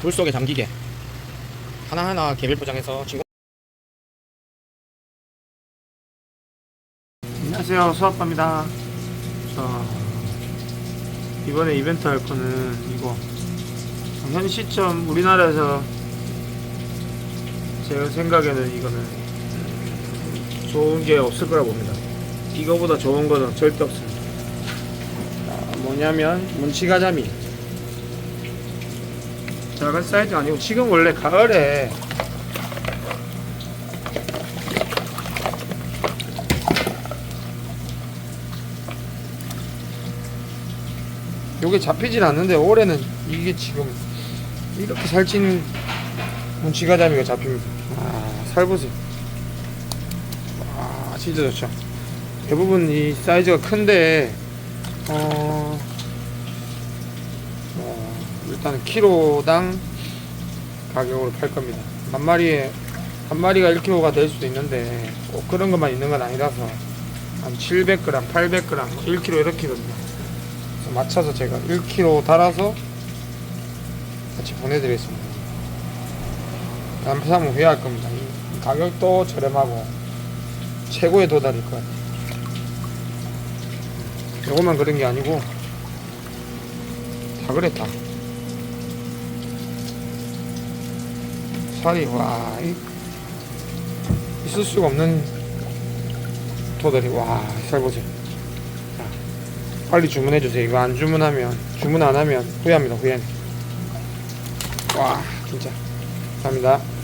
불 속에 잠기게. 하나하나 개별 포장해서 지금 안녕하세요. 수아빠입니다. 자 이번에 이벤트 할 거는 이거. 현 시점 우리나라에서 제 생각에는 이거는 좋은 게 없을 거라 봅니다. 이거보다 좋은 거는 절대 없습니다. 자, 뭐냐면 문치가자미 작은 사이즈 아니고 지금 원래 가을에 요게 잡히진 않는데 올해는 이게 지금 이렇게 살찌는 문치가자미가 잡힙니다. 아 살 보세요 와 진짜 좋죠. 대부분 이 사이즈가 큰데 어, 어 일단 키로당 가격으로 팔 겁니다 한 마리에 한 마리가 1kg가 될 수도 있는데 꼭 그런 것만 있는 건 아니라서 한 700g, 800g, 1kg 이렇게거든요 맞춰서 제가 1kg 달아서 같이 보내드리겠습니다. 안 사면 후회할 겁니다. 이 가격도 저렴하고 최고의 도달일 것 같아요. 요것만 그런 게 아니고 다 그래 다. 살이 와 이, 있을 수가 없는 도달이 와 살 보세요. 빨리 주문해 주세요. 이거 안 주문하면 주문 안 하면 후회합니다. 후회. 와 진짜 감사합니다.